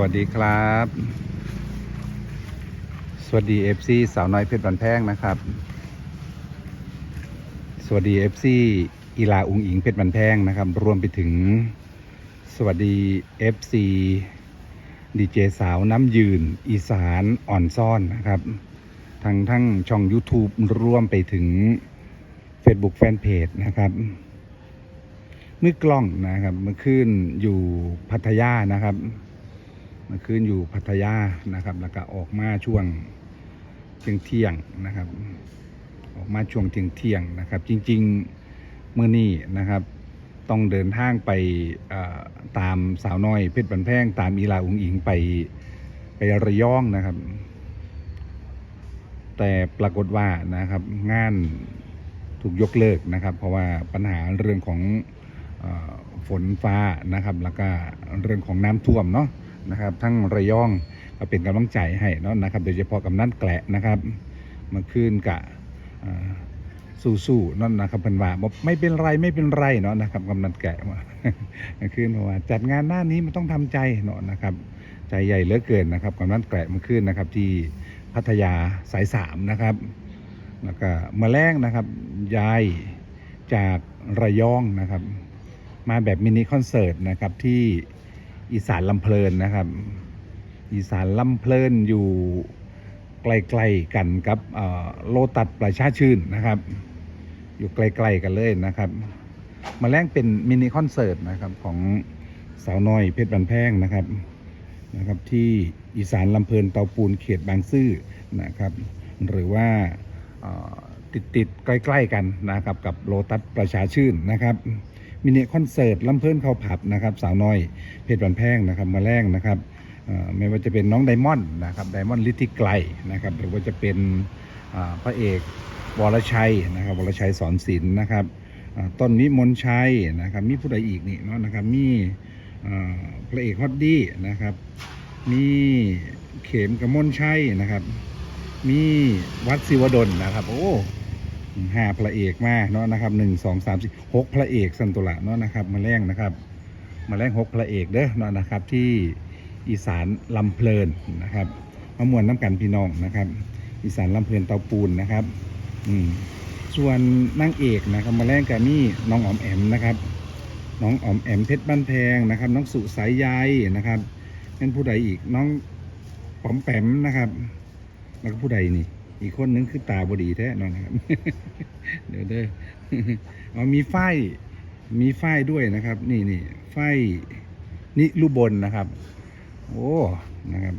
วัสดีครับ สวัสดี FC สาวน้อยเพชรบันแพงนะครับ สวัสดี FC อีลาอุงอิงเพชรบันแพงนะครับ รวมไปถึงสวัสดี FC ดีเจสาวน้ำยืน อีสานอ่อนซ่อนนะครับทั้งทั้งช่อง YouTube รวมไปถึง Facebook Fanpage นะครับมือกล้องนะครับ เมื่อคืนอยู่พัทยานะครับ มื่อคืนอยู่พัทยานะครับ แล้วก็ออกมาช่วงเที่ยงเที่ยงนะครับ ออกมาช่วงเที่ยงเที่ยงนะครับ จริงๆเมื่อนี้นะครับ ต้องเดินทางไปตามสาวน้อยเพชรบันแพงตามอีลาอุงอิงไปไประยองนะครับ แต่ปรากฏว่านะครับงานถูกยกเลิกนะครับ เพราะว่าปัญหาเรื่องของฝนฟ้านะครับ แล้วก็เรื่องของน้ำท่วมเนาะ นะครับ ทั้งระยองก็เป็นกำลังใจให้เนาะนะครับโดยเฉพาะกับนั่นแกละนะครับมื่อคืนกะเอ่อสู้ๆนั่นนะครับเป็นว่าบอกไม่เป็นไรไม่เป็นไรเนาะนะครับกำนันแกะมาเมื่อคืนว่าจัดงานหน้านี้มันต้องทำใจเนาะนะครับ ใจใหญ่เหลือเกินนะครับกำนันแกะมื่อคืนนะครับ ที่พัทยาสายสามนะครับแล้วก็มาแรงนะครับย้ายจากระยองนะครับ มาแบบมินิคอนเสิร์ตนะครับที่ อีสานลำเพลินนะครับ อีสานลำเพลินอยู่ใกลๆกันกับโลตัดประชาชื่นนะครับ อยู่ใกลๆกันเลยนะครับมาแรงเป็นมินิคอนเสิร์ตนะครับของสาวน้อยเพชรบันแพงนะครับนะครับ ที่อีสานลำเพลินเตาปูนเขตบางซื่อนะครับ หรือว่าติดติดๆใกล้ ๆ กันนะครับ กับโลตัสประชาชื่นนะครับ มินิคอนเสิร์ตลำเพลินเขาผับนะครับ สาวน้อย เพชรบันแพงนะครับมาแรงนะครับไม่ว่าจะเป็นน้องไดมอนด์นะครับไดมอนด์ลิทิไกลนะครับหรือว่าจะเป็นพระเอกวรชัยนะครับวรชัยสอนศิลป์นะครับต้นวิมลชัยนะครับมีผู้ใดอีกนี่เนาะนะครับมีพระเอกฮอตดี้นะครับมีเข็มกระมลชัยนะครับ มีวัดศิวดลนะครับ โอ้ ห้าพระเอกมาเนาะนะครับหนึ่งสองสามสี่หกพระเอกสันตุละเนาะนะครับมาแรงนะครับมาแรงหกพระเอกเด้อเนาะนะครับที่อีสานลำเพลินนะครับมามวนน้ำกันพี่น้องนะครับ อีสานลำเพลินเตาปูนนะครับอืมส่วนนางเอกนะครับมาแรงกับนี่น้องอ๋อมแอมนะครับ น้องอ๋อมแอมเพชรบ้านแพงนะครับ น้องสุสายใยนะครับเป็นผู้ใดอีกน้องป๋อมแปมนะครับ แล้วก็ผู้ใดนี่ อีกคนนึงคือตาบดีแท้นอนครับ เดี๋ยวเด้ออ๋อมีไฟมีไฟด้วยนะครับ นี่นี่ไฟนิรุบลนะครับ โอ้นะครับ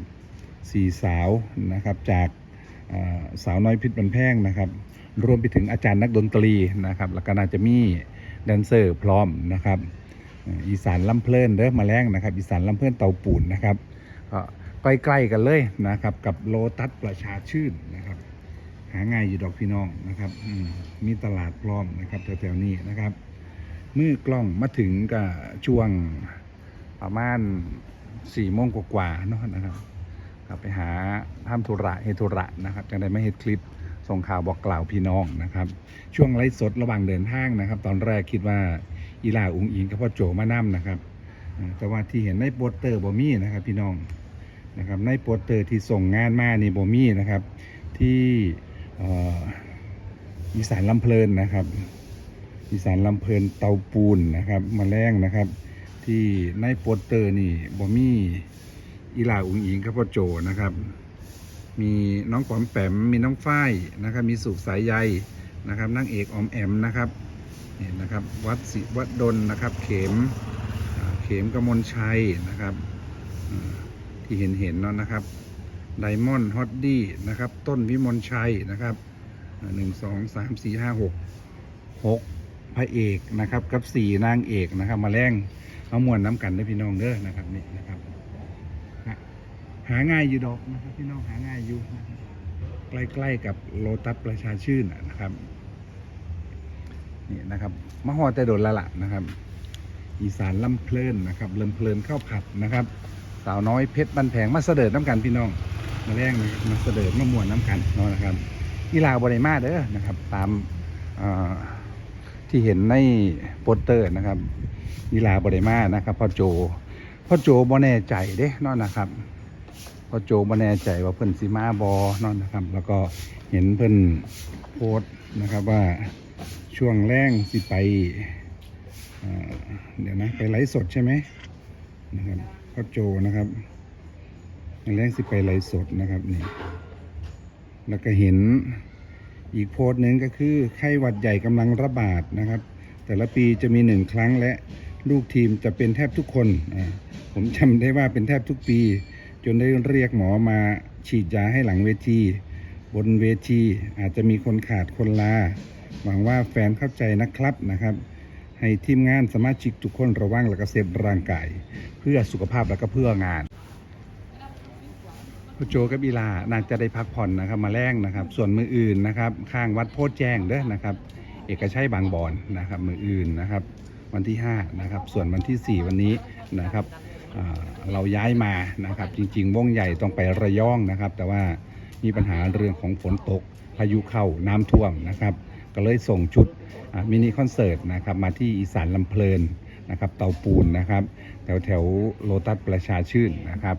สี่สาวนะครับ จากสาวน้อยพิษบันแพงนะครับ รวมไปถึงอาจารย์นักดนตรีนะครับ แล้วก็น่าจะมีแดนเซอร์พร้อมนะครับ อีสานลำเพลินเด้อมาแรงนะครับ อีสานลำเพลินเตาปูนนะครับก็ใกล้ๆกันเลยนะครับ กับโลตัสประชาชื่นนะครับ หาง่ายอยู่ดอกพี่น้องนะครับอืมีตลาดพร้อมนะครับแถวๆนี้นะครับเมื่อกล้องมาถึงกับช่วงประมาณสี่โมงกว่าๆเนาะนะครับกลับไปหาทำธุระเฮธุระนะครับจังได้ไม่เฮ็ดคลิปส่งข่าวบอกกล่าวพี่น้องนะครับ ช่วงไลฟ์สดระหว่างเดินทางนะครับ ตอนแรกคิดว่าอีลาอุงอิงกับพ่อโจมานั่นะครับ แต่ว่าที่เห็นในโปสเตอร์บ่มีนะครับพี่น้องนะครับในโปสเตอร์ที่ส่งงานมานี่บ่มีนะครับที่ อีสานลำเพลินนะครับ อีสานลำเพลินเตาปูนนะครับมาแรงนะครับ ที่ในโปสเตอร์นี่บ่มีอีลาอุงอิงกับพ่อโจนะครับ มีน้องปอมแปมมีน้องฝ้ายนะครับ มีสุขสายใยนะครับนางเอกอมแอมนะครับนี่นะครับวัดศิวัดดลนะครับ เข็มเข็มกมลชัยนะครับที่เห็นเห็นเนาะนะครับ ไดมอนด์ฮอตดี้นะครับ ต้นวิมลชัยนะครับหนึ่งสองสามสี่ห้าหกหกพระเอกนะครับ กับสี่นางเอกนะครับ มาแรงมามวนน้ำกันได้พี่น้องเด้อนะครับนี่นะครับ หาง่ายอยู่ดอกนะครับพี่น้องหาง่ายอยู่ใกล้ๆกับโลตัสประชาชื่นนะครับนี่นะครับมาฮอแต่โดนละละนะครับ อีสานลำเพลินนะครับลำเพลินข้าวผับนะครับ สาวน้อยเพชรบันแพงมาเสด็จน้ำกันพี่น้องมาแรงเลยมาเสด็จมามวนน้ำกันเนาะนะครับอีลาบริมาเด้อนะครับ ตามที่เห็นในโปสเตอร์นะครับอีลาบริมานะครับพ่อโจพ่อโจบ่แน่ใจเด้เนาะนะครับพ่อโจบ่แน่ใจว่าเพิ่นสิมาบ่เนาะนะครับ แล้วก็เห็นเพิ่นโพสนะครับว่าช่วงแรงสิไปเอ่อเดี๋ยวนะไปไลฟ์สดใช่ไหม นะครับพ่อโจนะครับแรงสิไปไหลสดนะครับนี่แล้วก็เห็นอีกโพสต์หนึ่งก็คือไข้หวัดใหญ่กำลังระบาดนะครับ แต่ละปีจะมีหนึ่งครั้งและลูกทีมจะเป็นแทบทุกคนผมจำได้ว่าเป็นแทบทุกปี จนได้เรียกหมอมาฉีดยาให้หลังเวที บนเวทีอาจจะมีคนขาดคนลา หวังว่าแฟนเข้าใจนะครับนะครับ ให้ทีมงานสมาชิกทุกคนระวังและก็เซฟร่างกาย เพื่อสุขภาพและก็เพื่องานพ่อโจกับอีลาน่าจะได้พักผ่อนนะครับมาแรงนะครับ ส่วนมืออื่นนะครับ ข้างวัดโพธิ์แจ้งเด้อนะครับ เอกชัยบางบอนนะครับ มืออื่นนะครับ วันที่5นะครับส่วนวันที่ 4 วันนี้นะครับเราย้ายมานะครับ จริง ๆ วงใหญ่ต้องไประยองนะครับ แต่ว่ามีปัญหาเรื่องของฝนตกพายุเข้าน้ำท่วมนะครับ ก็เลยส่งชุดมินิคอนเสิร์ตนะครับมาที่อีสานลำเพลินนะครับเตาปูนนะครับแถวแถวโลตัสประชาชื่นนะครับ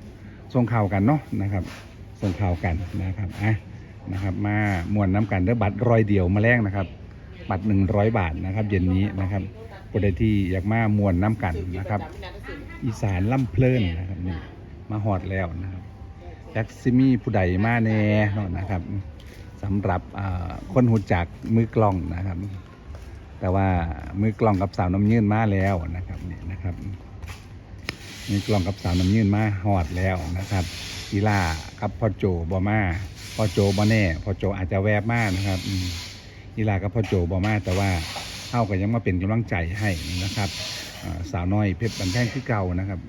ส่งข่าวกันเนาะนะครับส่งข่าวกันนะครับอะนะครับมามวนน้ำกันเด้อบัตรร้อยเดียวมาแลกนะครับ บัตร100บาทนะครับ เย็นนี้นะครับผู้ใดที่อยากมามวนน้ำกันนะครับ อีสานล่ำเพลินนะครับนี่มาหอดแล้วนะครับแจ็คซิมีผู้ใดมาแน่เนาะนะครับ สำหรับคนหูจักมือกลองนะครับ แต่ว่ามือกลองกับสาวน้ำยื่นมาแล้วนะครับนี่นะครับมือกลองกับสาวน้ำยื่นมาหอดแล้วนะครับอีลากับพ่อโจบอมาพ่อโจบอแน่พ่อโจอาจจะแวบมากนะครับอืมอีลากับพ่อโจบอมาแต่ว่าเฮาก็ยังมาเป็นกำลังใจให้นะครับสาวน้อยเพชรบันแท่งคือเก่านะครับ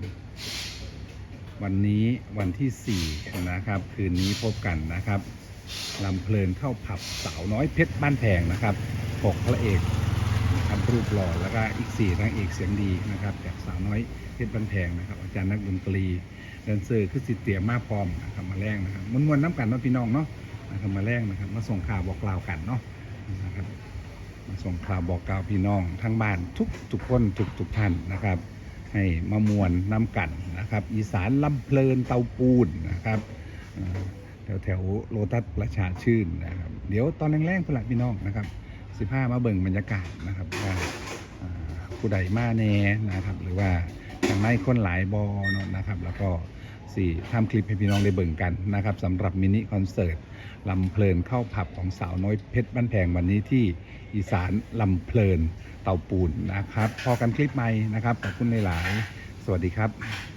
วันนี้วันที่4นะครับ คืนนี้พบกันนะครับ ลำเพลินเข้าผับสาวน้อยเพชรบ้านแพงนะครับหกพระเอกนะครับรูปหล่อแล้วก็อีกสี่นางเอกเสียงดีนะครับจากสาวน้อยเพชรบ้านแพงนะครับ อาจารย์นักดนตรีแดนเซอร์คือสิเตียมาพร้อมนะครับมาแรงนะครับมวนๆน้ำกันนะพี่น้องเนาะนะครับมาแรงนะครับมาส่งข่าวบอกกล่าวกันเนาะนะครับมาส่งข่าวบอกกล่าวพี่น้องทั้งบ้านทุกทุกคนทุกทุกท่านนะครับ ให้มามวนน้ำกันนะครับ อีสานลำเพลินเตาปูนนะครับ แถวแถวโลตัสประชาชื่นนะครับ เดี๋ยวตอนแรงๆพนละพี่น้องนะครับสิบ้ามาเบิ่งบรรยากาศนะครับว่าผู้ใดมาแน่นะครับ หรือว่าทางในคนหลายบอเนาะนะครับ แล้วก็สี่ทำคลิปให้พี่น้องได้เบิ่งกันนะครับสำหรับมินิคอนเสิร์ตลำเพลินเข้าผับของสาวน้อยเพชรบ้านแพงวันนี้ที่อีสานลำเพลินเต่าปูนนะครับ พอกันคลิปใหม่นะครับขอบคุณในหลาย สวัสดีครับ